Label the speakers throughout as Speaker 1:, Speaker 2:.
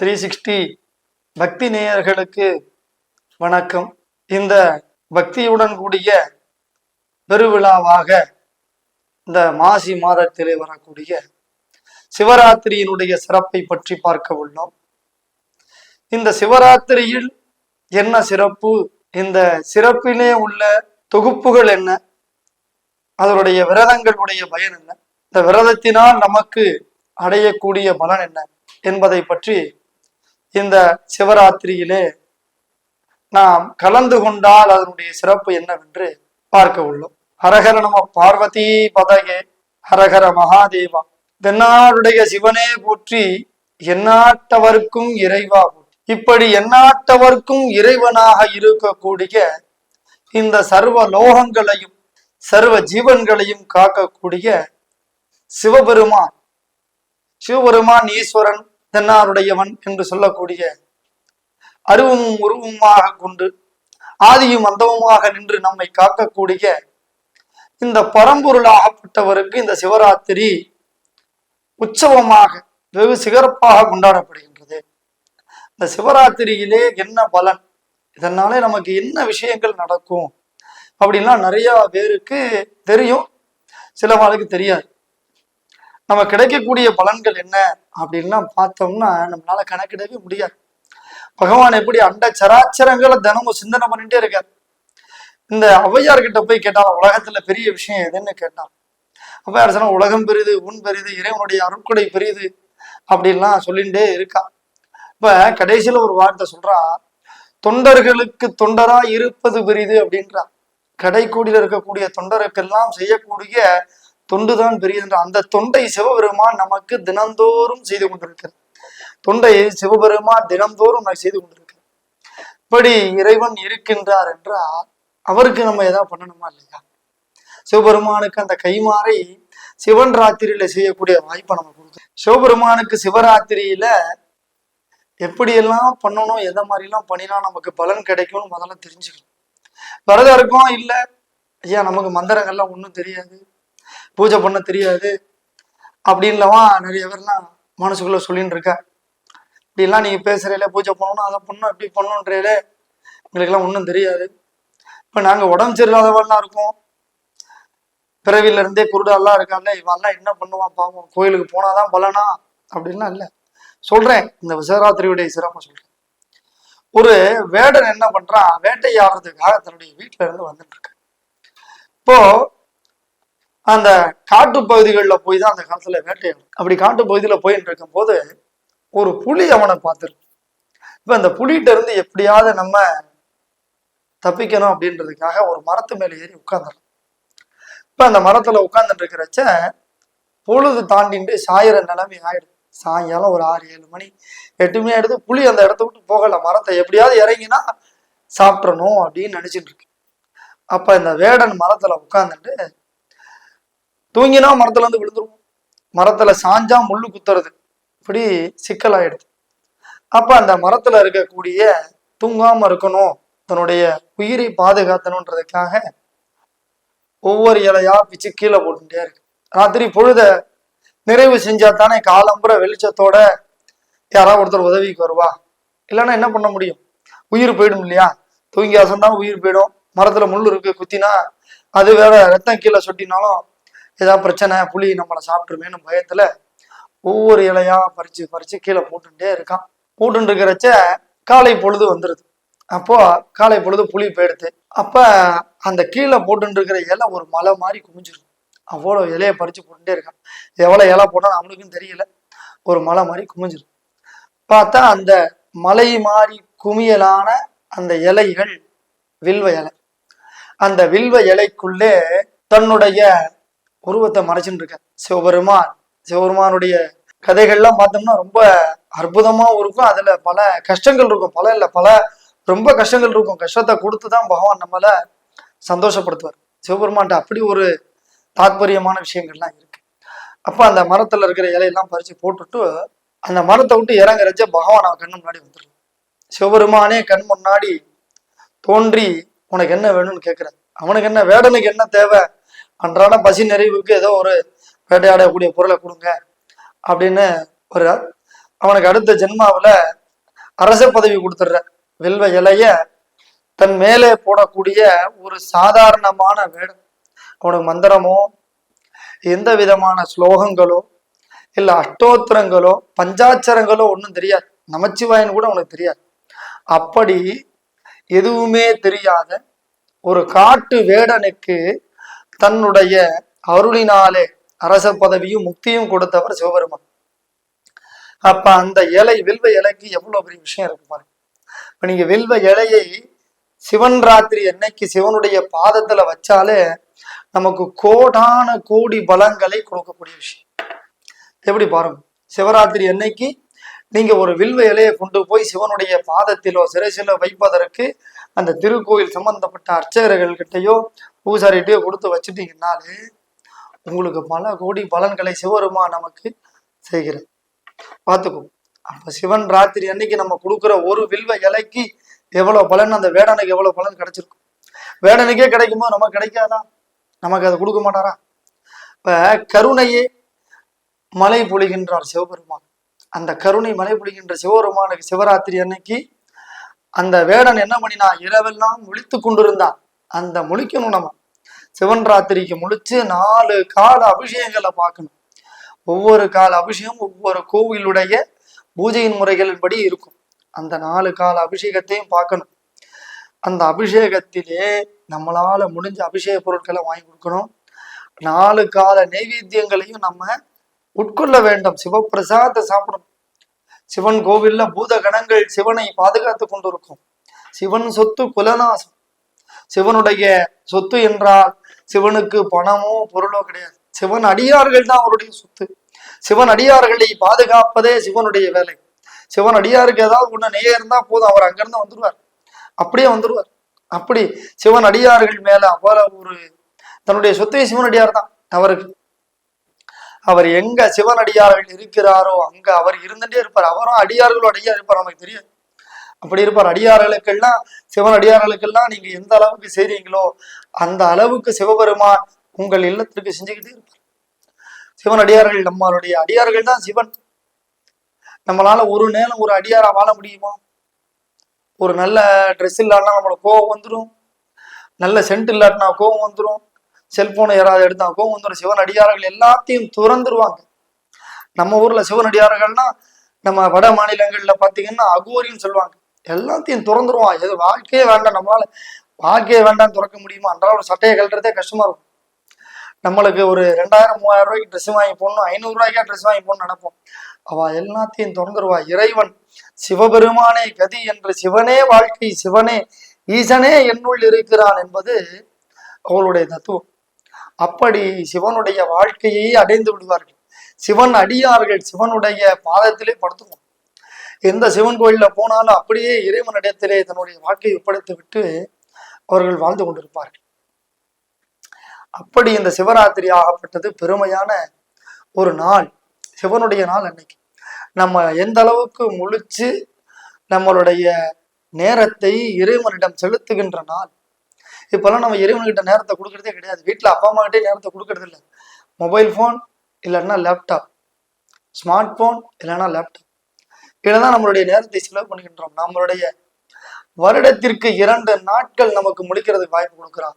Speaker 1: Three sixty பக்தி நேயர்களுக்கு வணக்கம். இந்த பக்தியுடன் கூடிய பெருவிழாவாக இந்த மாசி மாதத்திலே வரக்கூடிய சிவராத்திரியினுடைய சிறப்பை பற்றி பார்க்க உள்ளோம். இந்த சிவராத்திரியில் என்ன சிறப்பு? இந்த சிறப்பிலே உள்ள தொகுப்புகள் என்ன? அதனுடைய விரதங்களுடைய பயன் என்ன? இந்த விரதத்தினால் நமக்கு அடையக்கூடிய பலன் என்ன? என்பதை பற்றி இந்த சிவராத்திரியிலே நாம் கலந்து கொண்டால் அதனுடைய சிறப்பு என்னவென்று பார்க்க உள்ளோம். ஹரஹர நம பார்வதி பதகே ஹரஹர மகாதேவா. தென்னாருடைய சிவனே போற்றி எந்நாட்டவர்க்கும் இறைவா இப்படி எந்நாட்டவர்க்கும் இறைவனாக இருக்கக்கூடிய இந்த சர்வ லோகங்களையும் சர்வ ஜீவன்களையும் காக்கக்கூடிய சிவபெருமான் சிவபெருமான் ஈஸ்வரன் தென்னாருடையவன் என்று சொல்லக்கூடிய அருவும் உருவமாக கொண்டு ஆதியும் அந்தவுமாக நின்று நம்மை காக்கக்கூடிய இந்த பரம்பொருளாகப்பட்டவருக்கு இந்த சிவராத்திரி உற்சவமாக வெகு சிறப்பாக கொண்டாடப்படுகின்றது. இந்த சிவராத்திரியிலே என்ன பலன்? இதனாலே நமக்கு என்ன விஷயங்கள் நடக்கும்? அப்படின்லாம் நிறைய பேருக்கு தெரியும். சிலவாளுக்கு தெரியாது. நம்ம கிடைக்கக்கூடிய பலன்கள் என்ன அப்படின்லாம் பார்த்தோம்னா நம்மளால கணக்கிடவே முடியாது. பகவான் எப்படி அண்ட சராச்சரங்களை தினமும் சிந்தனை பண்ணிட்டே இருக்கார். இந்த ஔவையார் கிட்ட போய் கேட்டாலும் உலகத்துல பெரிய விஷயம் எதுன்னு கேட்டான் ஔவையார் சொன்னா உலகம் பெரிது உன் பெரிது இறைவனுடைய அருட்கொடை பெரியது அப்படின்லாம் சொல்லிகிட்டே இருக்கா. இப்ப கடைசியில ஒரு வார்த்தை சொல்றா தொண்டர்களுக்கு தொண்டரா இருப்பது பெரிது அப்படின்றா. கடைக்கோடியில் இருக்கக்கூடிய தொண்டருக்கெல்லாம் செய்யக்கூடிய தொண்டுதான் பெரியது அந்த தொண்டை சிவபெருமான் நமக்கு தினந்தோறும் செய்து கொண்டிருக்கிறது தொண்டை சிவபெருமான் தினந்தோறும் நான் செய்து கொண்டிருக்கிறேன் இப்படி இறைவன் இருக்கின்றார் என்றால் அவருக்கு நம்ம ஏதாவது பண்ணணுமா இல்லையா? சிவபெருமானுக்கு அந்த கைமாறை சிவன் ராத்திரியில செய்யக்கூடிய வாய்ப்பை நம்ம கொடுக்கும் சிவபெருமானுக்கு சிவராத்திரியில எப்படியெல்லாம் பண்ணணும் எதை மாதிரிலாம் பண்ணினா நமக்கு பலன் கிடைக்கும்னு முதல்ல தெரிஞ்சுக்கணும். விரதம் இருக்கும் இல்லை. ஐயா நமக்கு மந்திரங்கள்லாம் ஒன்றும் தெரியாது. பூஜை பண்ண தெரியாது. அப்படின்லவா நிறைய பேர்லாம் மனசுக்குள்ள சொல்லின்னு இருக்கா. இப்படிலாம் நீங்க பேசுறீங்களே பூஜை பண்ணணும் அதை பண்ணணும் இப்படி பண்ணணுன்றீங்களே எங்களுக்கெல்லாம் ஒன்றும் தெரியாது. இப்போ நாங்கள் உடம்பு சரியில்லாதவெல்லாம் இருக்கோம். பிறவில இருந்தே குருடாலாம் இருக்காங்க இவெல்லாம் என்ன பண்ணுவான் பாவம்? கோயிலுக்கு போனாதான் பலனா? அப்படின்லாம் இல்லை. சொல்றேன் இந்த விசராத்திரியுடைய சிறப்பை சொல்றேன். ஒரு வேடன் என்ன பண்றான்? வேட்டையாடுறதுக்காக தன்னுடைய வீட்டுல இருந்து வந்துட்டு இருக்க இப்போ அந்த காட்டு பகுதிகளில் போய் தான் அந்த காலத்தில் வேட்டையாடும். அப்படி காட்டு பகுதியில் போயின்னு இருக்கும்போது ஒரு புலி அவனை பார்த்துருக்கு இப்போ அந்த புலிகிட்ட இருந்து எப்படியாவது நம்ம தப்பிக்கணும் அப்படின்றதுக்காக ஒரு மரத்து மேலே ஏறி உட்காந்துடும் இப்போ அந்த மரத்தில் உட்காந்துட்டு இருக்கிறச்ச பொழுது தாண்டிட்டு சாயிற நிலைமை ஆயிடும். சாயங்காலம் ஒரு ஆறு ஏழு மணி. எட்டு மணி ஆயிடுது. புலி அந்த இடத்த விட்டு போகலை. மரத்தை எப்படியாவது இறங்கினா சாப்பிட்றணும் அப்படின்னு நினச்சிட்டு இருக்கு. அப்போ இந்த வேடன் மரத்தில் உட்காந்துட்டு தூங்கினா மரத்துல இருந்து விழுந்துருவோம். மரத்துல சாஞ்சா முள்ளு குத்துறது. இப்படி சிக்கலாயிடுது. அப்ப அந்த மரத்துல இருக்கக்கூடிய தூங்காம இருக்கணும் தன்னுடைய உயிரை பாதுகாத்தணுன்றதுக்காக ஒவ்வொரு இலையா பிச்சு கீழே போட்டுட்டே இருக்கு. ராத்திரி பொழுத நிறைவு செஞ்சா தானே காலம்புற வெளிச்சத்தோட யாராவது ஒருத்தர் உதவிக்கு வருவா? இல்லைன்னா என்ன பண்ண முடியும்? உயிர் போயிடும் இல்லையா? தூங்கி அசந்தா உயிர் போயிடும். மரத்துல முள் இருக்கு குத்தினா அது வேற ரத்தம் கீழே சொட்டினாலும் ஏதாவது பிரச்சனை புளி நம்மளை சாப்பிட்ருமேனு பயத்துல ஒவ்வொரு இலையா பறிச்சு பறிச்சு கீழே போட்டுட்டே இருக்கான். போட்டுட்டு இருக்கிறச்ச காலை பொழுது வந்துருது. அப்போ காலை பொழுது புளி போயிடுது. அப்ப அந்த கீழே போட்டுட்டு இருக்கிற இலை ஒரு மலை மாதிரி குமிஞ்சிரும். அவ்வளோ இலையை பறிச்சு போட்டுட்டே இருக்கான். எவ்வளோ இலை போட்டாலும் அவனுக்கும் தெரியல. ஒரு மலை மாதிரி குமிஞ்சிடும் பார்த்தா அந்த மலை மாதிரி குமியலான அந்த இலைகள் வில்வ இலை. அந்த வில்வ இலைக்குள்ளே தன்னுடைய உருவத்தை மறைச்சுட்டு இருக்க சிவபெருமான் சிவபெருமானுடைய கதைகள்லாம் பார்த்தோம்னா ரொம்ப அற்புதமாகவும் இருக்கும். அதில் பல கஷ்டங்கள் இருக்கும். பல இல்லை பல ரொம்ப கஷ்டங்கள் இருக்கும். கஷ்டத்தை கொடுத்து தான் பகவான் நம்மளை சந்தோஷப்படுத்துவார். சிவபெருமான்ட்ட அப்படி ஒரு தாத்பரியமான விஷயங்கள்லாம் இருக்கு. அப்போ அந்த மரத்தில் இருக்கிற இலையெல்லாம் பறித்து போட்டுட்டு அந்த மரத்தை விட்டு இறங்குறச்ச பகவான் அவன் கண்ணு முன்னாடி வந்துடுறான். சிவபெருமானே கண் முன்னாடி தோன்றி உனக்கு என்ன வேணும்னு கேட்குறேன் அவனுக்கு என்ன வேடனுக்கு என்ன தேவை? அன்றாட பசி நிறைவுக்கு ஏதோ ஒரு வேட்டையாடக்கூடிய பொருளை கொடுங்க அப்படின்னு ஒரு அவனுக்கு அடுத்த ஜென்மாவில் அரச பதவி கொடுத்துட்ற வெல்வ இலைய தன் மேலே போடக்கூடிய ஒரு சாதாரணமான வேடம். அவனுக்கு மந்திரமோ எந்த விதமான ஸ்லோகங்களோ இல்லை அஷ்டோத்திரங்களோ பஞ்சாட்சரங்களோ ஒன்றும் தெரியாது. நமச்சிவாயன் கூட அவனுக்கு தெரியாது. அப்படி எதுவுமே தெரியாத ஒரு காட்டு வேடனுக்கு தன்னுடைய அருளினாலே அரச பதவியும் முக்தியும் கொடுத்தவர் சிவபெருமான். அப்ப அந்த இலை வில்வ இலைக்கு எவ்வளவு பெரிய விஷயம் இருக்கு பாருங்க இப்ப நீங்க வில்வ இலையை சிவன் ராத்திரி என்னைக்கு சிவனுடைய பாதத்துல வச்சாலே நமக்கு கோடான கோடி பலங்களை கொடுக்கக்கூடிய விஷயம். எப்படி பாருங்க? சிவராத்திரி என்னைக்கு நீங்க ஒரு வில்வ இலையை கொண்டு போய் சிவனுடைய பாதத்திலோ சிறைசிலோ வைப்பதற்கு அந்த திருக்கோயில் சம்பந்தப்பட்ட அர்ச்சகர்கள் கிட்டயோ பூசாரிகிட்டே கொடுத்து வச்சுட்டீங்கன்னாலே உங்களுக்கு பல கோடி பலன்களை சிவருமா நமக்கு செய்கிறது பார்த்துக்கோ அப்போ சிவன் ராத்திரி அன்னைக்கு நம்ம கொடுக்குற ஒரு வில்வ இலைக்கு எவ்வளோ பலன் அந்த வேடனுக்கு எவ்வளோ பலன் கிடைச்சிருக்கும் வேடனுக்கே கிடைக்குமோ? நமக்கு கிடைக்காதா? நமக்கு அதை கொடுக்க மாட்டாரா? இப்போ கருணையே மலை பொழிகின்றார் சிவபெருமான். அந்த கருணை மலை பொழிகின்ற சிவபெருமானுக்கு சிவராத்திரி அன்னைக்கு அந்த வேடன் என்ன பண்ணினா இரவெல்லாம் முழித்து கொண்டிருந்தான். அந்த முழிக்கணும் நம்ம. சிவன் ராத்திரிக்கு முழிச்சு நாலு கால அபிஷேகங்களை பார்க்கணும். ஒவ்வொரு கால அபிஷேகம் ஒவ்வொரு கோவிலுடைய பூஜையின் முறைகளின்படி இருக்கும். அந்த நாலு கால அபிஷேகத்தையும் பார்க்கணும். அந்த அபிஷேகத்திலே நம்மளால முடிஞ்ச அபிஷேக பொருட்களை வாங்கி கொடுக்கணும். நாலு கால நைவேத்தியங்களையும் நம்ம உட்கொள்ள வேண்டும். சிவப்பிரசாதத்தை சாப்பிடணும். சிவன் கோவில்ல பூத கணங்கள் சிவனை பாதுகாத்து கொண்டிருக்கும். சிவன் சொத்து குலநாசம். சிவனுடைய சொத்து என்றால் சிவனுக்கு பணமோ பொருளோ கிடையாது. சிவன் அடியார்கள் தான் அவருடைய சொத்து. சிவன் அடியார்களை பாதுகாப்பதே சிவனுடைய வேலை. சிவன் அடியாருக்கு ஏதாவது ஒண்ணு நெய்ய இருந்தா போதும் அவர் அங்கிருந்து வந்துருவார். அப்படியே வந்துடுவார் அப்படி சிவன் அடியார்கள் மேல அவ்வளவு ஒரு தன்னுடைய சொத்தை சிவன் அடியார் தான் அவருக்கு. அவர் எங்க சிவன் அடியார்கள் இருக்கிறாரோ அங்க அவர் இருந்துட்டே இருப்பார். அவரும் அடியார்களோடையே இருப்பார் நமக்கு தெரியாது அப்படி இருப்பார். அடியார்களுக்கெல்லாம் சிவன் அடியார்களுக்கெல்லாம் நீங்க எந்த அளவுக்கு செய்றீங்களோ அந்த அளவுக்கு சிவபெருமான் உங்கள் இல்லத்திற்கு செஞ்சுக்கிட்டே இருப்பார். சிவன் அடியார்கள் நம்மளுடைய அடியார்கள் தான் சிவன். நம்மளால ஒரு நேரம் ஒரு அடியாரா வாழ முடியுமா? ஒரு நல்ல ட்ரெஸ் இல்லாட்டினா நம்மளோட கோவம் வந்துடும் நல்ல சென்ட் இல்லாட்டினா கோவம் வந்துடும் செல்போனை யாராவது எடுத்தா கோவம் வந்துடும் சிவன் அடியார்கள் எல்லாத்தையும் துறந்துருவாங்க. நம்ம ஊர்ல சிவன் அடியார்கள்னா நம்ம வட மாநிலங்கள்ல பாத்தீங்கன்னா அகோரின்னு சொல்லுவாங்க. எல்லாத்தையும் திறந்துருவான். எது வாழ்க்கையே வேண்டாம். நம்மளால வாழ்க்கையே வேண்டாம் திறக்க முடியுமா? அன்றால ஒரு சட்டையை கழட்டுறதே கஷ்டமா இருக்கும். நம்மளுக்கு ஒரு ரெண்டாயிரம் மூவாயிரம் ரூபாய்க்கு ட்ரெஸ் வாங்கி போடணும். ஐநூறு ரூபாய்க்கா ட்ரெஸ் வாங்கி போடணும்னு நினைப்போம். அவ எல்லாத்தையும் திறந்துருவா இறைவன் சிவபெருமானே கதி என்று சிவனே வாழ்க்கை சிவனே ஈசனே என்னுள் இருக்கிறான் என்பது அவளுடைய தத்துவம். அப்படி சிவனுடைய வாழ்க்கையை அடைந்து விடுவார்கள். சிவன் அடியார்கள். சிவனுடைய பாதத்திலே படுத்துவோம் எந்த சிவன் கோயிலில் போனாலும் அப்படியே இறைவனிடத்திலே தன்னுடைய வாழ்க்கையை ஒப்படைத்து விட்டு அவர்கள் வாழ்ந்து கொண்டிருப்பார்கள். அப்படி இந்த சிவராத்திரி ஆகப்பட்டது பெருமையான ஒரு நாள் சிவனுடைய நாள் அன்னைக்கு. நம்ம எந்த அளவுக்கு முழிச்சு நம்மளுடைய நேரத்தை இறைவனிடம் செலுத்துகின்ற நாள். இப்பெல்லாம் நம்ம இறைவன்கிட்ட நேரத்தை கொடுக்கறதே கிடையாது. வீட்டில் அப்பா அம்மா கிட்டே நேரத்தை கொடுக்கறது இல்லை மொபைல் ஃபோன் இல்லைன்னா லேப்டாப் ஸ்மார்ட் ஃபோன் இல்லைன்னா லேப்டாப் இதில் நம்மளுடைய நேரத்தை செலவு பண்ணுகின்றோம். நம்மளுடைய வருடத்திற்கு இரண்டு நாட்கள் நமக்கு முழிக்கிறதுக்கு வாய்ப்பு கொடுக்குறான்.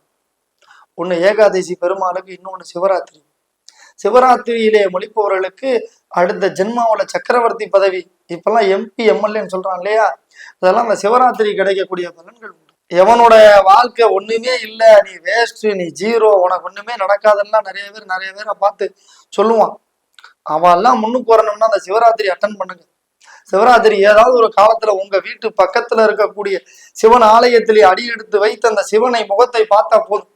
Speaker 1: ஒன்று ஏகாதசி பெருமாளுக்கு இன்னொன்று சிவராத்திரி. சிவராத்திரியிலே மொழிப்பவர்களுக்கு அடுத்த ஜென்மாவோட சக்கரவர்த்தி பதவி. இப்பெல்லாம் எம்பி எம்எல்ஏன்னு சொல்றான் இல்லையா? அதெல்லாம் அந்த சிவராத்திரி கிடைக்கக்கூடிய பலன்கள் உண்டு. எவனோட வாழ்க்கை ஒண்ணுமே இல்லை நீ வேஸ்ட் நீ ஜீரோ உனக்கு ஒண்ணுமே நடக்காதெல்லாம் நிறைய பேர் நிறைய பேரை பார்த்து சொல்லுவான். அவன் எல்லாம் முன்னுக்கு வரணும்னா அந்த சிவராத்திரி அட்டன் பண்ணுங்க. சிவராத்திரி ஏதாவது ஒரு காலத்துல உங்க வீட்டு பக்கத்துல இருக்கக்கூடிய சிவன் ஆலயத்திலே அடி எடுத்து வைத்து அந்த சிவனை முகத்தை பார்த்தா போதும்.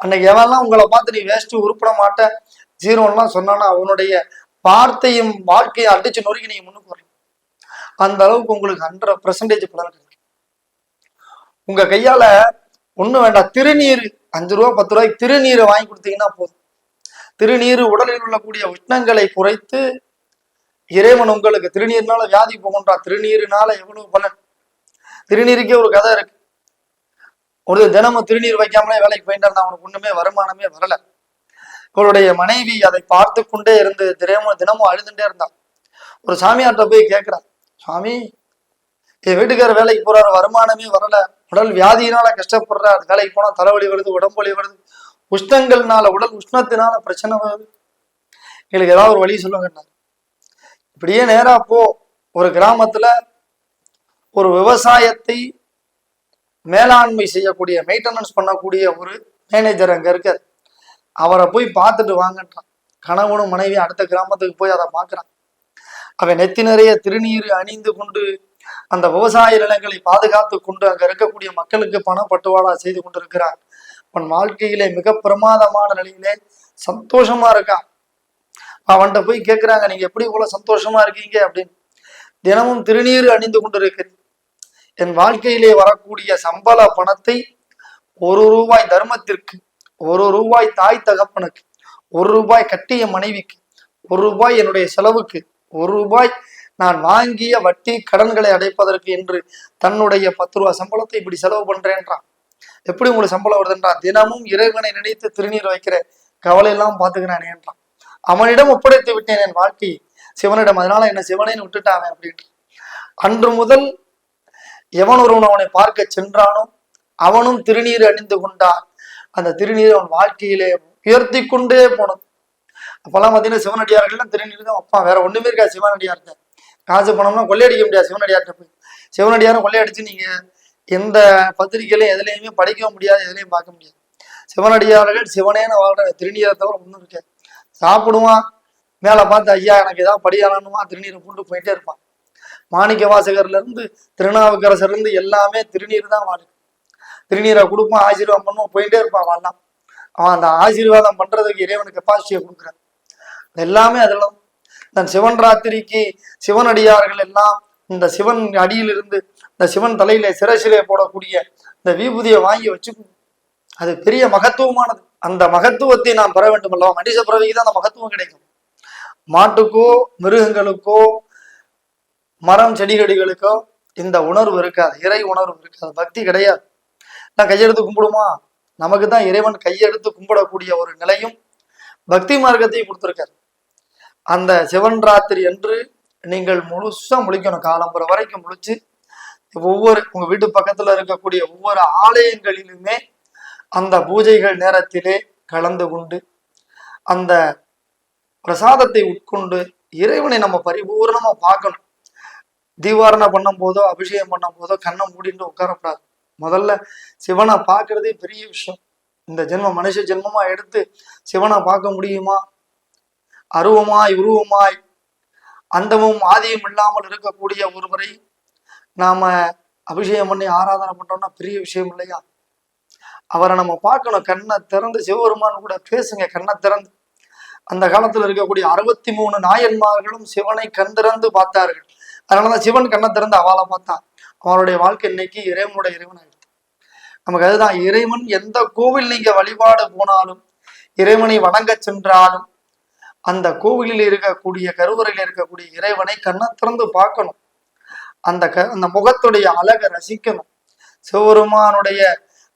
Speaker 1: அன்னைக்கு எவெல்லாம் உங்களை பார்த்து நீ வேஸ்ட் உருப்பிட மாட்டேன் ஜீரோன்லாம் சொன்னானா அவனுடைய வார்த்தையும் வாழ்க்கையை அடிச்சு நொறுக்கி நீங்க முன்னுக்கு வரலாம் அந்த அளவுக்கு உங்களுக்கு ஹண்ட்ரட் பர்சன்டேஜ் பலன் கிடைக்கும் உங்க கையால ஒண்ணும் வேண்டாம் திருநீர் அஞ்சு ரூபா பத்து ரூபாய்க்கு திருநீரை வாங்கி கொடுத்தீங்கன்னா போதும். திருநீர் உடலில் உள்ளக்கூடிய உஷ்ணங்களை குறைத்து இறைவன் உங்களுக்கு திருநீர்னால வியாதி போகுன்றா திருநீருனால எவ்வளவு பலன்? திருநீருக்கே ஒரு கதை இருக்கு. ஒரு தினமும் திருநீர் வைக்காமலே வேலைக்கு போயிட்டு அவனுக்கு ஒண்ணுமே வருமானமே வரல. இவருடைய மனைவி அதை பார்த்து கொண்டே இருந்து தினமும் தினமும் அழுதுண்டே இருந்தான் ஒரு சாமியார்கிட்ட போய் கேட்கிறான் சுவாமி என் வீட்டுக்கார வேலைக்கு போறாரு வருமானமே வரல. உடல் வியாதியினால கஷ்டப்படுறாரு. வேலைக்கு போனா தலைவலி வருது உடம்பு வலி வருது. உஷ்ணங்கள்னால உடல் உஷ்ணத்தினால பிரச்சனை வருது. எங்களுக்கு ஏதாவது ஒரு வழி சொல்லுங்க இப்படியே நேரா போ. ஒரு கிராமத்துல ஒரு விவசாயத்தை மேலாண்மை செய்யக்கூடிய மெயின்டெனன்ஸ் பண்ணக்கூடிய ஒரு மேனேஜர் அங்க இருக்கார். அவரை போய் பார்த்துட்டு வாங்கன்றான். கணவனும் மனைவி அடுத்த கிராமத்துக்கு போய் அதை பார்க்குறான். அவன் நெத்தி நிறைய திருநீர் அணிந்து கொண்டு அந்த விவசாய நிலங்களை பாதுகாத்து கொண்டு அங்க இருக்கக்கூடிய மக்களுக்கு பணம் பட்டுவாடா செய்து கொண்டிருக்கிறான். உன் வாழ்க்கையிலே மிக பிரமாதமான நிலையிலே சந்தோஷமா இருக்கான். அவன்கிட்ட போய் கேட்குறாங்க நீங்க எப்படி இவ்வளோ சந்தோஷமா இருக்கீங்க? அப்படின்னு. தினமும் திருநீர் அணிந்து கொண்டிருக்கிறேன். என் வாழ்க்கையிலே வரக்கூடிய சம்பள பணத்தை ஒரு ரூபாய் தர்மத்திற்கு ஒரு ரூபாய் தாய் தகப்பனுக்கு ஒரு ரூபாய் கட்டிய மனைவிக்கு ஒரு ரூபாய் என்னுடைய செலவுக்கு ஒரு ரூபாய் நான் வாங்கிய வட்டி கடன்களை அடைப்பதற்கு என்று தன்னுடைய பத்து ரூபா சம்பளத்தை இப்படி செலவு பண்றேன்றான். எப்படி உங்களுக்கு சம்பளம் வருதுன்றான். தினமும் இறைவனை நினைத்து திருநீர் வைக்கிற கவலை எல்லாம் பாத்துக்கிறானேன்றான் அவனிடம் ஒப்படைத்து விட்டேன் என் வாழ்க்கை. சிவனிடம் அதனால என்ன சிவனைன்னு விட்டுட்டான் அப்படின்ட்டு. அன்று முதல் எவன் ஒருவன் அவனை பார்க்க சென்றானோ அவனும் திருநீர் அணிந்து கொண்டான். அந்த திருநீர் அவன் வாழ்க்கையிலே உயர்த்தி கொண்டே போனது. அப்பெல்லாம் பார்த்தீங்கன்னா சிவனடியார்கள்லாம் திருநீர் தான் வைப்பான். வேற ஒண்ணுமே இருக்கா சிவனடியார்கிட்ட காசு பணம்லாம் கொள்ளையடிக்க முடியாது சிவனடியார்கிட்ட போய். சிவனடியாரும் கொள்ளையடிச்சு நீங்க எந்த பத்திரிகையிலையும் எதுலையுமே படிக்கவும் முடியாது எதுலையும் பார்க்க முடியாது. சிவனடியார்கள் சிவனேன்னு வாழ்ற திருநீரை தவிர ஒன்றும் இருக்காது. சாப்பிடுவான். மேலே பார்த்து ஐயா எனக்கு ஏதாவது படியானமா திருநீரை போட்டு போயிட்டே இருப்பான். மாணிக்க வாசகர்ல இருந்து திருநாவுக்கரசர்ல இருந்து எல்லாமே திருநீர் தான் வாழ்க்கை திருநீரை கொடுப்பான் ஆசீர்வாதம் பண்ணுவோம் போயிட்டே இருப்பான் வரலாம் அவன் அந்த ஆசீர்வாதம் பண்றதுக்கு இறைவன் கெப்பாசிட்டியை கொடுக்குறான். எல்லாமே அதுல தன். சிவன் ராத்திரிக்கு சிவனடியார்கள் எல்லாம் இந்த சிவன் அடியிலிருந்து இந்த சிவன் தலையில சிரசிலே போடக்கூடிய இந்த விபூதியை வாங்கி வச்சுக்கணும். அது பெரிய மகத்துவமானது. அந்த மகத்துவத்தை நாம் பெற வேண்டும் அல்லவா மனித பிறவிக்கு தான் அந்த மகத்துவம் கிடைக்கும். மாட்டுக்கோ மிருகங்களுக்கோ மரம் செடிகடிகளுக்கோ இந்த உணர்வு இருக்காது. இறை உணர்வு இருக்காது. பக்தி கிடையாது. நான் கையெடுத்து கும்பிடுமா? நமக்கு தான் இறைவன் கையெடுத்து கும்பிடக்கூடிய ஒரு நிலையும் பக்தி மார்க்கத்தையும் கொடுத்துருக்காரு. அந்த சிவன் ராத்திரி என்று நீங்கள் முழுசா முழிக்கணும். காலம்புற வரைக்கும் முழிச்சு ஒவ்வொரு உங்க வீட்டு பக்கத்துல இருக்கக்கூடிய ஒவ்வொரு ஆலயங்களிலுமே அந்த பூஜைகள் நேரத்திலே கலந்து கொண்டு அந்த பிரசாதத்தை உட்கொண்டு இறைவனை நம்ம பரிபூர்ணமா பார்க்கணும். தீவாரணை பண்ணும் போதோ அபிஷேகம் பண்ணும் போதோ கண்ணை மூடிட்டு உட்காரக்கூடாது. முதல்ல சிவனை பார்க்கறதே பெரிய விஷயம். இந்த ஜென்மம் மனுஷ ஜென்மமா எடுத்து சிவனை பார்க்க முடியுமா? அருவமாய் உருவமாய் அந்தமும் ஆதியும் இல்லாமல் இருக்கக்கூடிய ஒருவரை நாம அபிஷேகம் பண்ணி ஆராதனை பண்றோம்னா பெரிய விஷயம் இல்லையா? அவரை நம்ம பார்க்கணும். கண்ணை திறந்து சிவபெருமான் கூட பேசுங்க. கண்ணை திறந்து. அந்த காலத்துல இருக்கக்கூடிய அறுபத்தி மூணு நாயன்மார்களும் சிவனை கண் திறந்து பார்த்தார்கள். அதனாலதான் சிவன் கண்ணை திறந்து அவளை பார்த்தான். அவனுடைய வாழ்க்கை இன்னைக்கு இறைவனுடைய இறைவன் ஆயிடுச்சு நமக்கு அதுதான். இறைவன் எந்த கோவில் நீங்க வழிபாடு போனாலும் இறைவனை வணங்க சென்றாலும் அந்த கோவிலில் இருக்கக்கூடிய கருவறையில் இருக்கக்கூடிய இறைவனை கண்ணை திறந்து பார்க்கணும். அந்த க அந்த முகத்துடைய அழகை ரசிக்கணும். சிவபெருமானுடைய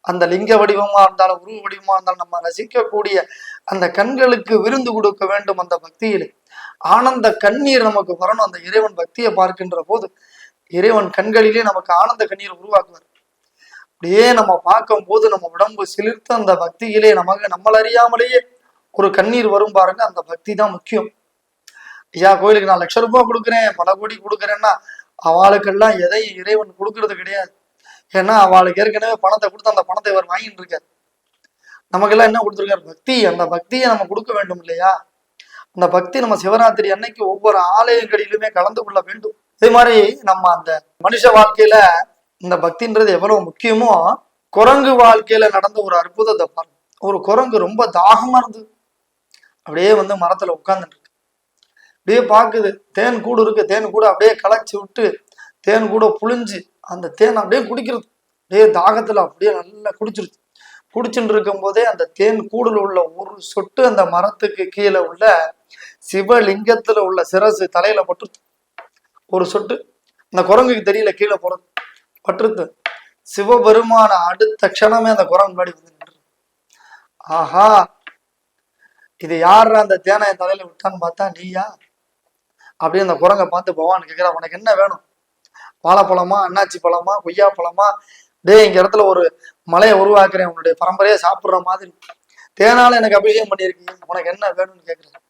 Speaker 1: அந்த லிங்க வடிவமா இருந்தாலும் உருவ வடிவமா இருந்தாலும் நம்ம ரசிக்கக்கூடிய அந்த கண்களுக்கு விருந்து கொடுக்க வேண்டும் அந்த பக்தியிலே. ஆனந்த கண்ணீர் நமக்கு வரணும். அந்த இறைவன் பக்தியை பார்க்கின்ற போது இறைவன் கண்களிலே நமக்கு ஆனந்த கண்ணீர் உருவாக்குவார். அப்படியே நம்ம பார்க்கும் போது நம்ம உடம்பு சிலிர்த்து அந்த பக்தியிலே நமக்கு நம்மள அறியாமலேயே ஒரு கண்ணீர் வரும் பாருங்க. அந்த பக்தி தான் முக்கியம். ஐயா கோயிலுக்கு நான் லட்ச ரூபாய் கொடுக்குறேன் பல கோடி கொடுக்குறேன்னா அவளுக்கெல்லாம் எதையும் இறைவன் கொடுக்கறது கிடையாது. ஏன்னா அவளுக்கு ஏற்கனவே பணத்தை கொடுத்து அந்த பணத்தை இவர் வாங்கிட்டு இருக்காரு நமக்கெல்லாம் என்ன கொடுத்துருக்காரு? பக்தி. அந்த பக்தியை நம்ம கொடுக்க வேண்டும் இல்லையா? அந்த பக்தி நம்ம சிவராத்திரி அன்னைக்கு ஒவ்வொரு ஆலயங்களிலுமே கலந்து கொள்ள வேண்டும். இதே மாதிரி நம்ம அந்த மனுஷ வாழ்க்கையில இந்த பக்தின்றது எவ்வளவு முக்கியமோ குரங்கு வாழ்க்கையில நடந்த ஒரு அற்புதத்தை பாருங்க ஒரு குரங்கு ரொம்ப தாகமா இருந்தது. அப்படியே வந்து மரத்துல உட்கார்ந்துட்டு இருக்கு அப்படியே பாக்குது. தேன் கூடு இருக்கு. தேன் கூட அப்படியே களைச்சி விட்டு தேன் கூட புழிஞ்சு அந்த தேன் அப்படியே குடிக்கிறது. அப்படியே தாகத்துல அப்படியே நல்லா குடிச்சிருச்சு. குடிச்சுட்டு இருக்கும் போதே அந்த தேன் கூடுல உள்ள ஒரு சொட்டு அந்த மரத்துக்கு கீழே உள்ள சிவலிங்கத்துல உள்ள சிரசு தலையில பட்டு ஒரு சொட்டு. அந்த குரங்குக்கு தெரியல கீழே போறது பட்டுருது சிவபெருமான அடுத்த க்ஷணமே அந்த குரங்கு முன்னாடி வந்து நின்று ஆஹா. இது யார் அந்த தேனை என் தலையில விட்டான்னு பார்த்தா நீயா? அப்படியே அந்த குரங்கை பார்த்து பகவான் கேட்கிறா உனக்கு என்ன வேணும்? வாழைப்பழமா அன்னாச்சி பழமா கொய்யா பழமா? டே இங்க இடத்துல ஒரு மலையை உருவாக்குறேன். உன்னுடைய பரம்பரையை சாப்பிடுற மாதிரி. தேனால எனக்கு அபிஷேகம் பண்ணியிருக்கீங்க. உனக்கு என்ன வேணும்னு கேக்குறேன்.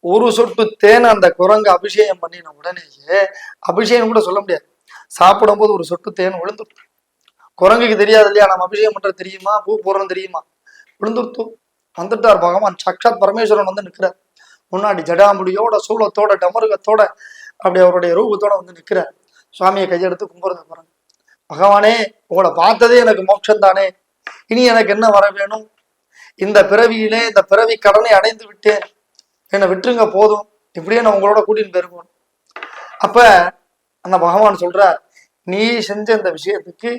Speaker 1: ஒரு சொட்டு தேனை அந்த குரங்கு அபிஷேகம் பண்ணின உடனேயே அபிஷேகம் கூட சொல்ல முடியாது. சாப்பிடும்போது ஒரு சொட்டு தேன் விழுந்துட்டு குரங்குக்கு தெரியாது இல்லையா? நம்ம அபிஷேகம் பண்றது தெரியுமா? பூ போடுறது தெரியுமா? விழுந்துருத்து வந்துட்டார் பகவான். சக்ஷாத் பரமேஸ்வரன் வந்து நிற்கிறார் முன்னாடி ஜடாமுடியோட சூளத்தோட டமருகத்தோட அப்படி அவருடைய ரூபத்தோட வந்து நிற்கிறார் சுவாமியை கையெடுத்து கும்பிடுறத போறாங்க பகவானே உங்களை பார்த்ததே எனக்கு மோட்சம் தானே. இனி எனக்கு என்ன வர வேணும்? இந்த பிறவியிலே இந்த பிறவி கடனை அடைந்து விட்டேன். என்னை விட்டுருங்க போதும். இப்படியே நான் உங்களோட கூட்டின்னு போயிருக்கணும் அப்ப அந்த பகவான் சொல்றார் நீ செஞ்ச இந்த விஷயத்துக்கு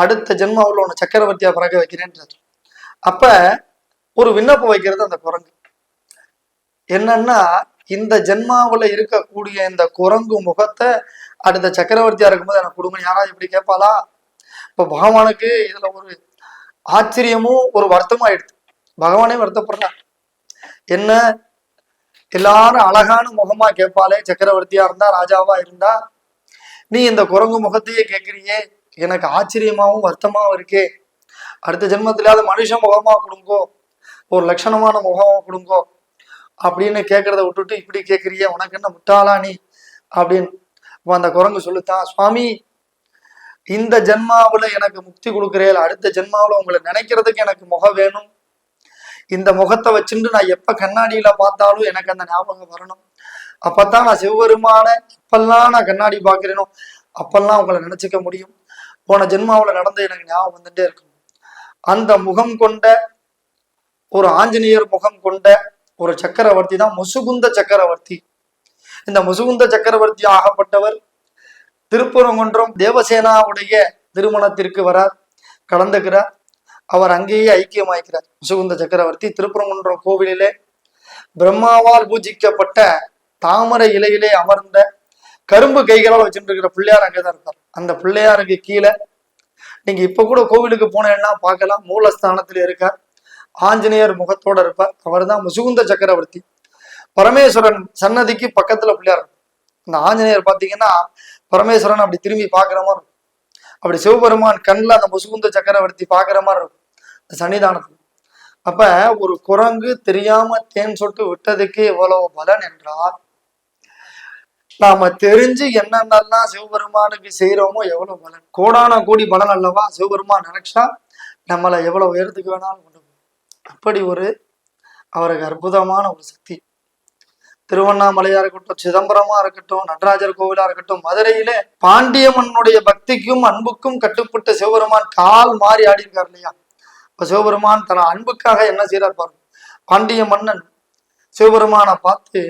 Speaker 1: அடுத்த ஜென்மாவில் உன்னை சக்கரவர்த்தியா பிறக்க வைக்கிறேன்றார். அப்ப ஒரு விண்ணப்பம் வைக்கிறது அந்த குரங்கு. என்னன்னா இந்த ஜென்மாவில் இருக்கக்கூடிய இந்த குரங்கு முகத்தை அடுத்த சக்கரவர்த்தியா இருக்கும்போது எனக்கு கொடுங்க. யாராவது இப்படி கேட்பாளா? இப்போ பகவானுக்கு இதுல ஒரு ஆச்சரியமும் ஒரு வருத்தமும் ஆயிடுது. பகவானே வருத்தப்படுறார். என்ன? எல்லாரும் அழகான முகமா கேட்பாளே. சக்கரவர்த்தியா இருந்தா ராஜாவா இருந்தா. நீ இந்த குரங்கு முகத்தையே கேட்குறியே. எனக்கு ஆச்சரியமாவும் வருத்தமாவும் இருக்கே. அடுத்த ஜென்மத்திலாவது மனுஷ முகமா கொடுங்கோ. ஒரு லட்சணமான முகமா கொடுங்கோ. அப்படின்னு கேட்கறத விட்டுட்டு இப்படி கேட்குறியே உனக்கு என்ன முட்டாளா நீ? அப்படின்னு அந்த குரங்கு சொல்லுத்தான் சுவாமி இந்த ஜென்மாவில் எனக்கு முக்தி கொடுக்குறேன் அடுத்த ஜென்மாவில் உங்களை நினைக்கிறதுக்கு எனக்கு முகம் வேணும். இந்த முகத்தை வச்சுட்டு நான் எப்போ கண்ணாடியில் பார்த்தாலும் எனக்கு அந்த ஞாபகம் வரணும். அப்பதான் நான் சிவபெருமான எப்பெல்லாம் நான் கண்ணாடி பார்க்குறேனோ அப்பெல்லாம் உங்களை நினச்சிக்க முடியும். போன ஜென்மாவில் நடந்து எனக்கு ஞாபகம் வந்துட்டே இருக்கும். அந்த முகம் கொண்ட ஒரு ஆஞ்சநேயர் முகம் கொண்ட ஒரு சக்கரவர்த்தி தான் முசுகுந்த சக்கரவர்த்தி. இந்த முசுகுந்த சக்கரவர்த்தி ஆகப்பட்டவர் திருப்பரங்குன்றம் தேவசேனாவுடைய திருமணத்திற்கு வரார் கலந்துக்கிறார். அவர் அங்கேயே ஐக்கியமாய்க்கிறார் முசுகுந்த சக்கரவர்த்தி திருப்பரங்குன்றம் கோவிலிலே பிரம்மாவால் பூஜிக்கப்பட்ட தாமரை இலையிலே அமர்ந்த கரும்பு கைகளால் வச்சுட்டு இருக்கிற பிள்ளையார் அங்கேதான் இருப்பார் அந்த பிள்ளையாருக்கு கீழே நீங்க இப்ப கூட கோவிலுக்கு போனேன்னா பார்க்கலாம். மூலஸ்தானத்துல இருக்கார். ஆஞ்சநேயர் முகத்தோட இருப்பார். அவர்தான் முசுகுந்த சக்கரவர்த்தி. பரமேஸ்வரன் சன்னதிக்கு பக்கத்துல பிள்ளையார் அந்த இந்த ஆஞ்சநேயர் பாத்தீங்கன்னா பரமேஸ்வரன் அப்படி திரும்பி பார்க்குற மாதிரி இருக்கும். அப்படி சிவபெருமான் கண்ணில் அந்த முசுகுந்த சக்கரவர்த்தி பார்க்குற மாதிரி இருக்கும். அந்த சன்னிதானத்துல. அப்ப ஒரு குரங்கு தெரியாம தேன் சொட்டு விட்டதுக்கு எவ்வளவு பலன் என்றால் நாம தெரிஞ்சு என்னென்னலாம் சிவபெருமானுக்கு செய்யறோமோ எவ்வளவு பலன். கோடான கோடி பலன் அல்லவா சிவபெருமான் நினைச்சா? நம்மளை எவ்வளவு உயரத்துக்கு வேணாலும் அப்படி ஒரு அவருக்கு அற்புதமான ஒரு சக்தி. திருவண்ணாமலையா இருக்கட்டும் சிதம்பரமா இருக்கட்டும் நடராஜர் கோவிலா இருக்கட்டும் மதுரையிலே பாண்டியம்மனுடைய பக்திக்கும் அன்புக்கும் கட்டுப்பட்ட சிவபெருமான் கால் மாறி ஆடி இருக்கார் இல்லையா? இப்ப சிவபெருமான் தன் அன்புக்காக என்ன செய்யறார் பாருங்க. பாண்டிய மன்னன் சிவபெருமானை பார்த்து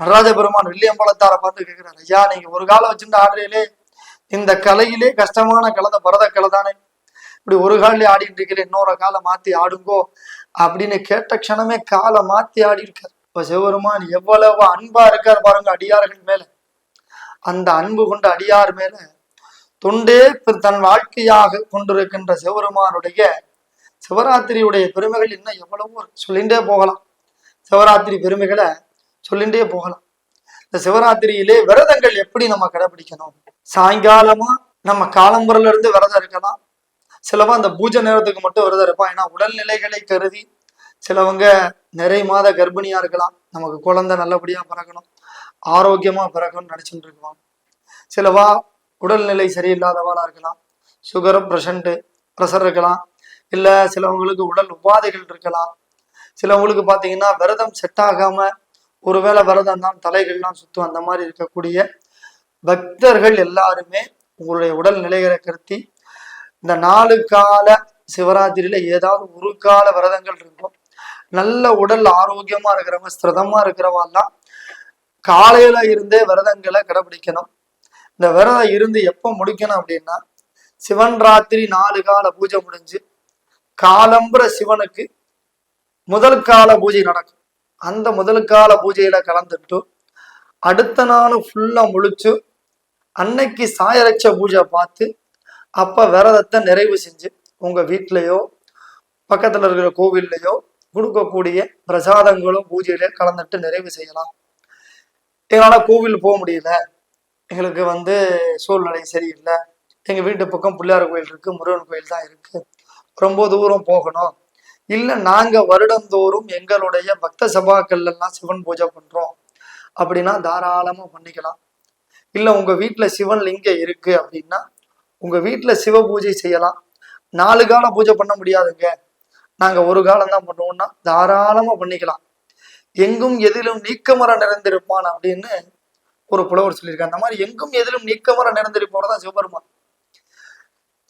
Speaker 1: நடராஜ பெருமான் வில்லியம்பலத்தாரை பார்த்து கேட்கிறார் ஐயா நீங்க ஒரு காலம் வச்சிருந்த ஆடுறீங்களே இந்த கலையிலே கஷ்டமான கலை பரத கலை தானே. இப்படி ஒரு காலிலே ஆடிட்டு இருக்கல இன்னொரு காலை மாத்தி ஆடுங்கோ அப்படின்னு கேட்ட க்ஷணமே காலை மாத்தி ஆடி இருக்கார். இப்ப சிவபெருமான் எவ்வளவு அன்பா இருக்கார் பாருங்க அடியார்கள் மேல. அந்த அன்பு கொண்ட அடியார் மேல தொண்டே தன் வாழ்க்கையாக கொண்டிருக்கின்ற சிவபெருமானுடைய சிவராத்திரியுடைய பெருமைகள் இன்னும் எவ்வளவோ சொல்லிண்டே போகலாம். சிவராத்திரி பெருமைகளை சொல்லிண்டே போகலாம். இந்த சிவராத்திரியிலே விரதங்கள் எப்படி நம்ம கடைபிடிக்கணும்? சாயங்காலமா நம்ம காலம்புறல இருந்து விரதம் இருக்கலாம். சிலவா அந்த பூஜை நேரத்துக்கு மட்டும் விரதம் இருப்பான். ஏன்னா உடல்நிலைகளை கருதி சிலவங்க நிறை மாத கர்ப்பிணியா இருக்கலாம். நமக்கு குழந்தை நல்லபடியா பிறக்கணும். ஆரோக்கியமா பிறக்கணும்னு நினைச்சுட்டு இருக்கலாம். சிலவா உடல்நிலை சரியில்லாதவாளா இருக்கலாம். சுகர் பிரஷண்ட்டு ப்ரெஷர் இருக்கலாம். இல்ல சிலவங்களுக்கு உடல் உபாதைகள் இருக்கலாம். சிலவங்களுக்கு பாத்தீங்கன்னா விரதம் செட் ஆகாம ஒருவேளை விரதம் தான் தலைகள்லாம் சுத்தும். அந்த மாதிரி இருக்கக்கூடிய பக்தர்கள் எல்லாருமே உங்களுடைய உடல் நிலைகளை கருத்தி இந்த நாலு கால சிவராத்திரியில ஏதாவது ஒரு கால விரதங்கள் இருக்கும். நல்ல உடல் ஆரோக்கியமா இருக்கிறவங்க ஸ்திரதமா இருக்கிறவெல்லாம் காலையில இருந்தே விரதங்களை கடைபிடிக்கணும். இந்த விரதம் இருந்து எப்போ முடிக்கணும் அப்படின்னா சிவன் ராத்திரி நாலு கால பூஜை முடிஞ்சு காலம்புற சிவனுக்கு முதல் கால பூஜை நடக்கும். அந்த முதல் கால பூஜையில கலந்துட்டு அடுத்த நாள் ஃபுல்லா முழிச்சு அன்னைக்கு சாயரட்ச பூஜை பார்த்து அப்போ விரதத்தை நிறைவு செஞ்சு உங்கள் வீட்டிலையோ பக்கத்தில் இருக்கிற கோவில்லையோ கொடுக்கக்கூடிய பிரசாதங்களும் பூஜையில கலந்துட்டு நிறைவு செய்யலாம். எங்களால் கோவில் போக முடியல. எங்களுக்கு வந்து சூழ்நிலை சரியில்லை. எங்கள் வீட்டு பக்கம் பிள்ளையார் கோயில் இருக்குது முருகன் கோயில் தான் இருக்குது ரொம்ப தூரம் போகணும். இல்லை நாங்கள் வருடந்தோறும் எங்களுடைய பக்த சபாக்கள்லாம் சிவன் பூஜை பண்ணுறோம் அப்படின்னா தாராளமாக பண்ணிக்கலாம். இல்லை உங்கள் வீட்டில் சிவன் லிங்கம் இருக்குது அப்படின்னா உங்க வீட்டுல சிவ பூஜை செய்யலாம். நாலு காலம் பூஜை பண்ண முடியாதுங்க. நாங்க ஒரு காலம் தான் பண்ணுவோம்னா தாராளமா பண்ணிக்கலாம். எங்கும் எதிலும் நீக்கமர நிறைந்திருப்பான் அப்படின்னு ஒரு புலவர் சொல்லியிருக்காங்க அந்த மாதிரி எங்கும் எதிலும் நீக்கமர நிறைந்திருப்பவர் சிவபெருமான்.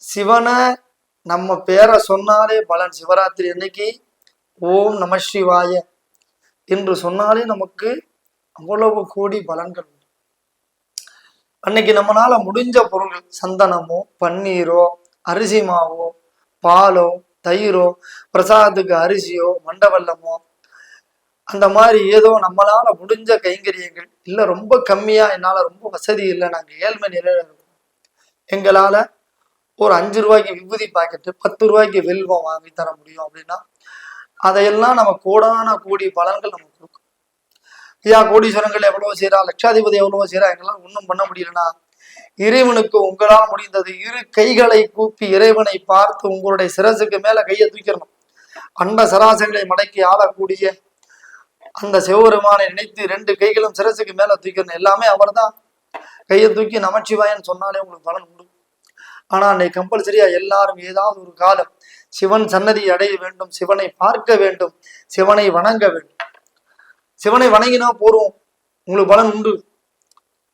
Speaker 1: சிவனை நம்ம பேரை சொன்னாலே பலன். சிவராத்திரி அன்னைக்கு ஓம் நம சிவாய என்று சொன்னாலே நமக்கு அவ்வளவு கோடி பலன்கள் அன்னைக்கு நம்மளால முடிஞ்ச பொருள்கள் சந்தனமோ பன்னீரோ அரிசி மாவோ பாலோ தயிரோ பிரசாதத்துக்கு அரிசியோ மண்டவல்லமோ அந்த மாதிரி ஏதோ நம்மளால முடிஞ்ச கைங்கரியங்கள் இல்லை ரொம்ப கம்மியா என்னால ரொம்ப வசதி இல்லை நாங்க ஏழ்மை நிலையில இருக்கோம். எங்களால ஒரு அஞ்சு ரூபாய்க்கு விபூதி பாக்கெட்டு பத்து ரூபாய்க்கு வெல்வம் வாங்கி தர முடியும் அப்படின்னா அதையெல்லாம் நம்ம கோடான கோடி பலன்கள் நமக்கு கொடுக்கும் ஐயா கோடீஸ்வரங்கள் எவ்வளவு செய்யறா லட்சாதிபதி எவ்வளவோ செய்யறா எங்களால் ஒன்றும் பண்ண முடியலனா இறைவனுக்கு உங்களால் முடிந்தது இரு கைகளை கூப்பி இறைவனை பார்த்து உங்களுடைய சிரசுக்கு மேல கையை தூக்கிடணும். அண்ட சராசங்களை மடக்கி ஆளக்கூடிய அந்த சிவபெருமானை நினைத்து ரெண்டு கைகளும் சிரசுக்கு மேல தூக்கிடணும். எல்லாமே அவர்தான் கையை தூக்கி நமச்சிவாயன்னு சொன்னாலே உங்களுக்கு பலன் உண்டு. ஆனா அன்னைக்கு கம்பல்சரியா எல்லாரும் ஏதாவது ஒரு காலம் சிவன் சன்னதி அடைய வேண்டும் சிவனை பார்க்க வேண்டும் சிவனை வணங்க வேண்டும். சிவனை வணங்கினா போறோம். உங்களுக்கு பலன் உண்டு.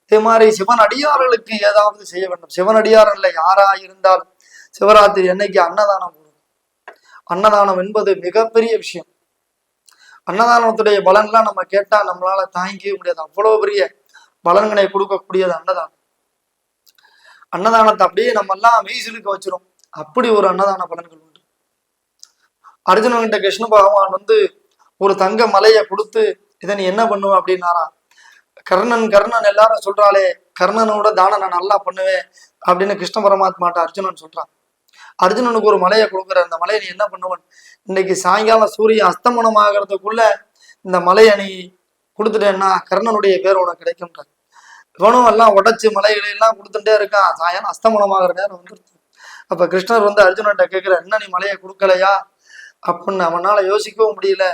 Speaker 1: இதே மாதிரி சிவன் அடியார்களுக்கு ஏதாவது செய்ய வேண்டும். சிவன் அடியாரல்ல யாரா இருந்தாலும். சிவராத்திரி அன்னைக்கு அன்னதானம் போடும் அன்னதானம் என்பது மிகப்பெரிய விஷயம். அன்னதானத்துடைய பலன்லாம் நம்ம கேட்டா நம்மளால தாங்கிக்கவே முடியாது. அவ்வளவு பெரிய பலன்களை கொடுக்கக்கூடியது அன்னதானம். அன்னதானத்தை அப்படியே நம்ம எல்லாம் மெய்சிலுக்கு வச்சிரும். அப்படி ஒரு அன்னதான பலன்கள் உண்டு. அர்ஜுனன்கிட்ட கிருஷ்ண பகவான் வந்து ஒரு தங்க மலையை கொடுத்து இதை நீ என்ன பண்ணுவ அப்படின்னாரா கர்ணன் கர்ணன் எல்லாரும் சொல்றாளே கர்ணனோட தானம் நான் நல்லா பண்ணுவேன் அப்படின்னு கிருஷ்ண பரமாத்மாட்ட அர்ஜுனன் சொல்றான். அர்ஜுனனுக்கு ஒரு மலையை கொடுக்குற அந்த மலையை நீ என்ன பண்ணுவன் இன்னைக்கு சாயங்காலம் சூரியன் அஸ்தமனம் ஆகிறதுக்குள்ள இந்த மலையை நீ கொடுத்துட்டேன்னா கர்ணனுடைய பேர் உனக்கு கிடைக்கும்ன்ற இவனும் எல்லாம் உடைச்சு மலைகளை எல்லாம் கொடுத்துட்டே இருக்கான். சாயங்காலம் அஸ்தமனம் ஆகிற நேரம் வந்துருச்சு. அப்ப கிருஷ்ணர் வந்து அர்ஜுனன்ட்ட கேட்கிற என்ன நீ மலையை கொடுக்கலையா? அப்படின்னு அவனால யோசிக்கவும் முடியல.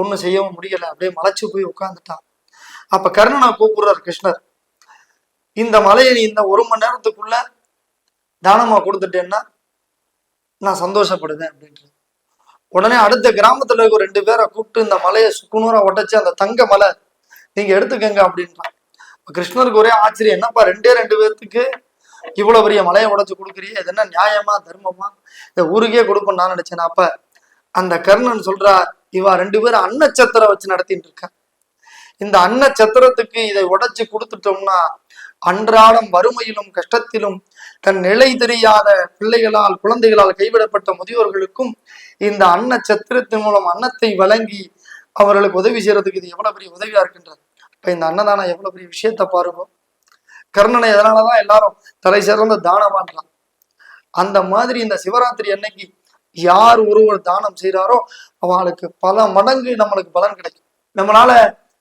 Speaker 1: ஒன்றும் செய்யவும் முடியலை. அப்படியே மலைச்சு போய் உட்காந்துட்டான் அப்போ கர்ணனை கூப்பிடுறார் கிருஷ்ணர். இந்த மலையை நீ இந்த ஒரு மணி நேரத்துக்குள்ள தானமாக கொடுத்துட்டேன்னா நான் சந்தோஷப்படுவேன் அப்படின்றது உடனே அடுத்த கிராமத்துல இருக்க ரெண்டு பேரை கூப்பிட்டு இந்த மலையை சுக்குநூறா உடைச்சு அந்த தங்க மலை நீங்க எடுத்துக்கங்க அப்படின்றான். கிருஷ்ணருக்கு ஒரே ஆச்சரியம் என்னப்பா ரெண்டே ரெண்டு பேர்த்துக்கு இவ்வளவு பெரிய மலையை உடைச்சு கொடுக்குறியே இது என்ன நியாயமா தர்மமா? இந்த ஊருக்கே கொடுப்பேன் நான் நினைச்சேன். அப்ப அந்த கர்ணன் சொல்றார் இவா ரெண்டு பேரும் அன்னச்சத்திரம் வச்சு நடத்திட்டு இருக்கா இந்த அன்னச்சத்திரத்துக்கு இதை உடைச்சு கொடுத்துட்டோம்னா அன்றாடம் வறுமையிலும் கஷ்டத்திலும் தன் நிலை தெரியாத பிள்ளைகளால் குழந்தைகளால் கைவிடப்பட்ட முதியோர்களுக்கும் இந்த அன்ன சத்திரத்தின் மூலம் அன்னத்தை வழங்கி அவர்களுக்கு உதவி செய்யறதுக்கு இது எவ்வளவு பெரிய உதவியா இருக்கின்றது. இப்ப இந்த அன்னதானம் எவ்வளவு பெரிய விஷயத்த பாருங்க. கர்ணனை எதனாலதான் எல்லாரும் தலை சிறந்த தானமான்றான் அந்த மாதிரி இந்த சிவராத்திரி அன்னைக்கு யார் ஒருவர் தானம் செய்கிறாரோ அவங்களுக்கு பல மடங்கு நம்மளுக்கு பலன் கிடைக்கும். நம்மளால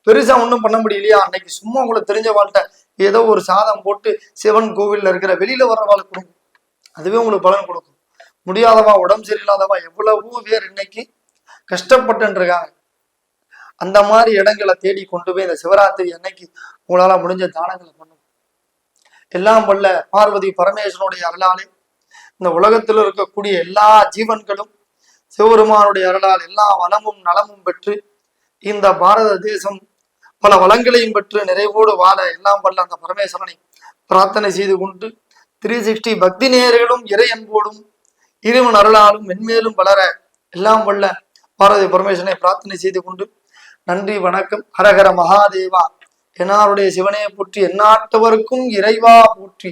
Speaker 1: பெருசா ஒன்றும் பண்ண முடியலையா? அன்னைக்கு சும்மா உங்களுக்கு தெரிஞ்ச வாழ்க்கை. ஏதோ ஒரு சாதம் போட்டு சிவன் கோவில்ல இருக்கிற வெளியில வர்றவாளுக்கு கொடுக்கும் அதுவே உங்களுக்கு பலன் கொடுக்கும். முடியாதவா உடம்பு சரியில்லாதவா எவ்வளவோ பேர் இன்னைக்கு கஷ்டப்பட்டுருக்காங்க அந்த மாதிரி இடங்களை தேடி கொண்டு போய் இந்த சிவராத்திரி அன்னைக்கு உங்களால முடிஞ்ச தானங்களை பண்ணும் எல்லாம் வல்ல பார்வதி பரமேஸ்வரனுடைய அருளாலே இந்த உலகத்தில் இருக்கக்கூடிய எல்லா ஜீவன்களும் சிவபெருமானுடைய அருளால் எல்லா வளமும் நலமும் பெற்று இந்த பாரத தேசம் பல வளங்களையும் பெற்று நிறைவோடு வாழ எல்லாம் வல்ல அந்த பரமேஸ்வரனை பிரார்த்தனை செய்து கொண்டு த்ரீ சிக்ஸ்டி பக்தி நேர்களும் இறை அன்போடும் இருவன் அருளாலும் மென்மேலும் வளர எல்லாம் வல்ல பாரதி பரமேஸ்வரனை பிரார்த்தனை செய்து கொண்டு நன்றி வணக்கம் ஹரஹர மகாதேவா. என்னாருடைய சிவனையை போற்றி எந்நாட்டவருக்கும் இறைவா போற்றி.